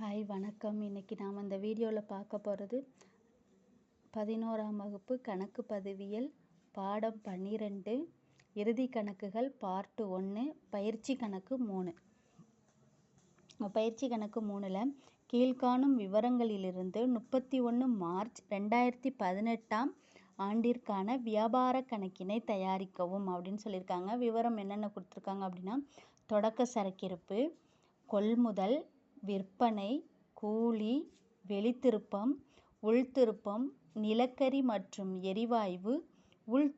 Hi வணக்கம். இன்றைக்கி நாம் இந்த வீடியோவில் பார்க்க போகிறது பதினோராம் வகுப்பு கணக்கு பதிவியல் பாடம் பன்னிரெண்டு இறுதி கணக்குகள் பார்ட்டு ஒன்று பயிற்சி கணக்கு மூணு. பயிற்சி கணக்கு மூணில் கீழ்காணும் விவரங்களிலிருந்து முப்பத்தி ஒன்று மார்ச் ரெண்டாயிரத்தி பதினெட்டாம் ஆண்டிற்கான வியாபார கணக்கினை தயாரிக்கவும் அப்படின்னு சொல்லியிருக்காங்க. விவரம் என்னென்ன கொடுத்துருக்காங்க அப்படின்னா தொடக்க சரக்கிருப்பு கொள்முதல் விற்பனை கூலி வெளித்திருப்பம் உள்திருப்பம் நிலக்கரி மற்றும் எரிவாய்வு உள்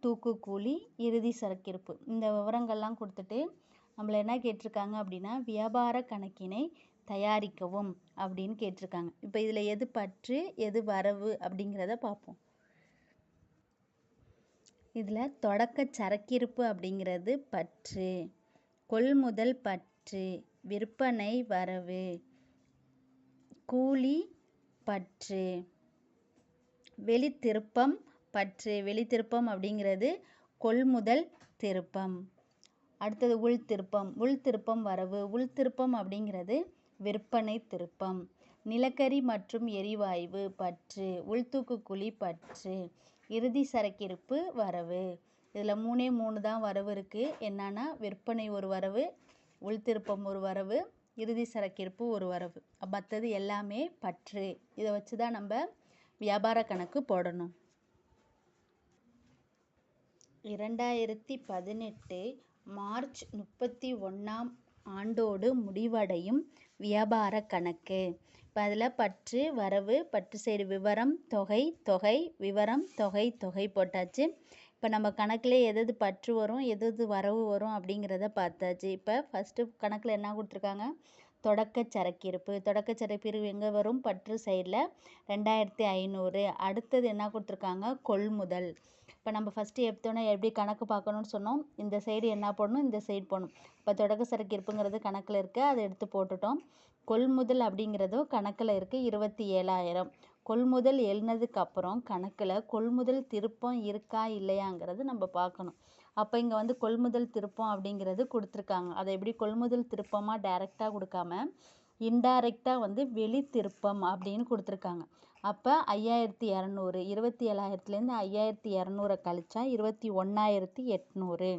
கூலி இறுதி சரக்கிருப்பு. இந்த விவரங்கள்லாம் கொடுத்துட்டு நம்மளை என்ன கேட்டிருக்காங்க அப்படின்னா வியாபார கணக்கினை தயாரிக்கவும் அப்படின்னு கேட்டிருக்காங்க. இப்போ இதில் எது பற்று எது வரவு அப்படிங்கிறத பார்ப்போம். இதில் தொடக்க சரக்கிருப்பு அப்படிங்கிறது பற்று கொள்முதல் பற்று விற்பனை வரவு கூலி பற்று. வெளித்திருப்பம் பற்று. வெளித்திருப்பம் அப்படிங்கிறது கொள்முதல் திருப்பம். அடுத்தது உள் திருப்பம் உள் திருப்பம் வரவு. உள் திருப்பம் அப்படிங்கிறது விற்பனை திருப்பம். நிலக்கரி மற்றும் எரிவாயு பற்று. உள்தூக்கு குழி பற்று. இறுதி சரக்கிருப்பு வரவு. இதில் மூணே மூணு தான் வரவு இருக்குது என்னன்னா விற்பனை ஒரு வரவு உள்திருப்பம் ஒரு வரவு இறுதி சரக்கிருப்பு ஒரு வரவு. மற்றது எல்லாமே பற்று. இதை வச்சு தான் நம்ம வியாபார கணக்கு போடணும். இரண்டாயிரத்தி பதினெட்டு மார்ச் முப்பத்தி ஒன்றாம் ஆண்டோடு முடிவடையும் வியாபார கணக்கு. இப்போ அதில் பற்று வரவு பற்று சைடு விவரம் தொகை தொகை விவரம் தொகை தொகை போட்டாச்சு. இப்போ நம்ம கணக்கில் எது எது பற்று வரும் எது எது வரவு வரும் அப்படிங்கிறத பார்த்தாச்சு. இப்போ ஃபஸ்ட்டு கணக்கில் என்ன கொடுத்துருக்காங்க? தொடக்க சரக்கிருப்பு தொடக்க சரக்கிருப்பு எங்கே வரும்? பற்று சைடில் ரெண்டாயிரத்தி ஐநூறு. அடுத்தது என்ன கொடுத்துருக்காங்க? கொள்முதல். இப்போ நம்ம ஃபஸ்ட்டு எடுத்தோன்னே எப்படி கணக்கு பார்க்கணுன்னு சொன்னோம். இந்த சைடு என்ன போடணும்? இந்த சைடு போடணும். இப்போ தொடக்க சரக்கு இருப்புங்கிறது கணக்கில் இருக்குது அதை எடுத்து போட்டுட்டோம். கொள்முதல் அப்படிங்கிறதும் கணக்கில் இருக்குது இருபத்தி ஏழாயிரம். கொள்முதல் எழுனதுக்கு அப்புறம் கணக்கில் கொள்முதல் திருப்பம் இருக்கா இல்லையாங்கிறது நம்ம பார்க்கணும் அப்போ இங்கே வந்து கொள்முதல் திருப்பம் அப்படிங்கிறது கொடுத்துருக்காங்க. அதை எப்படி கொள்முதல் திருப்பமாக டைரெக்டாக கொடுக்காம இன்டைரக்டாக வந்து வெளி திருப்பம் அப்படின்னு கொடுத்துருக்காங்க. அப்போ ஐயாயிரத்தி இரநூறு இருபத்தி ஏழாயிரத்துலேருந்து ஐயாயிரத்தி இரநூறை கழிச்சா இருபத்தி ஒன்றாயிரத்தி எட்நூறு.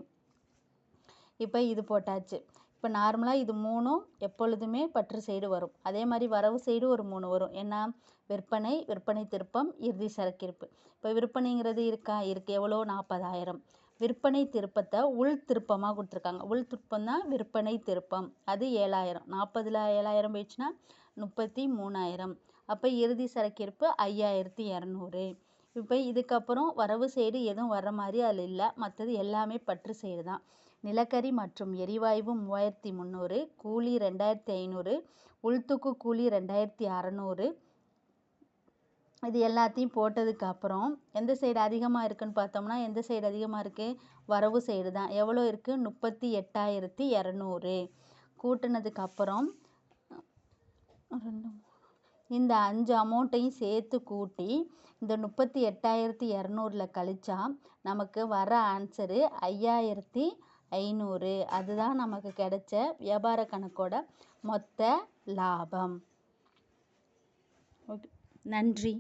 இப்போ இது போட்டாச்சு. இப்போ நார்மலாக இது மூணும் எப்பொழுதுமே பற்று சைடு வரும். அதே மாதிரி வரவு சைடு ஒரு மூணு வரும். ஏன்னா விற்பனை விற்பனை திருப்பம் இறுதி சரக்கிருப்பு. இப்போ விற்பனைங்கிறது இருக்கா? இருக்குது எவ்வளோ நாற்பதாயிரம் விற்பனை திருப்பத்தை உள் திருப்பமாக கொடுத்துருக்காங்க. உள் திருப்பம் தான் விற்பனை திருப்பம். அது ஏழாயிரம். நாற்பதில் ஏழாயிரம் போயிடுச்சுன்னா முப்பத்தி மூணாயிரம் அப்போ இறுதி சரக்கிருப்பு ஐயாயிரத்தி இரநூறு. இப்போ இதுக்கப்புறம் வரவு சைடு எதுவும் வர்ற மாதிரி அதில் இல்லை. மற்றது எல்லாமே பற்று சைடு தான் நிலக்கரி மற்றும் எரிவாயு மூவாயிரத்தி முந்நூறு கூலி ரெண்டாயிரத்தி ஐநூறு உள்துக்கு கூலி ரெண்டாயிரத்தி அறநூறு. இது எல்லாத்தையும் போட்டதுக்கு அப்புறம் எந்த சைடு அதிகமாக இருக்குதுன்னு பார்த்தோம்னா எந்த சைடு அதிகமாக இருக்குது வரவு சைடு தான். எவ்வளோ இருக்குது முப்பத்தி எட்டாயிரத்தி இரநூறு. கூட்டினதுக்கு அப்புறம் ரெண்டு இந்த அஞ்சு அமௌண்ட்டையும் சேர்த்து கூட்டி இந்த முப்பத்தி எட்டாயிரத்தி இரநூறுல கழிச்சா நமக்கு வர ஆன்சரு ஐயாயிரத்தி ஐநூறு. அதுதான் நமக்கு கிடைச்ச வியாபார கணக்கோட மொத்த லாபம். ஓகே. நன்றி.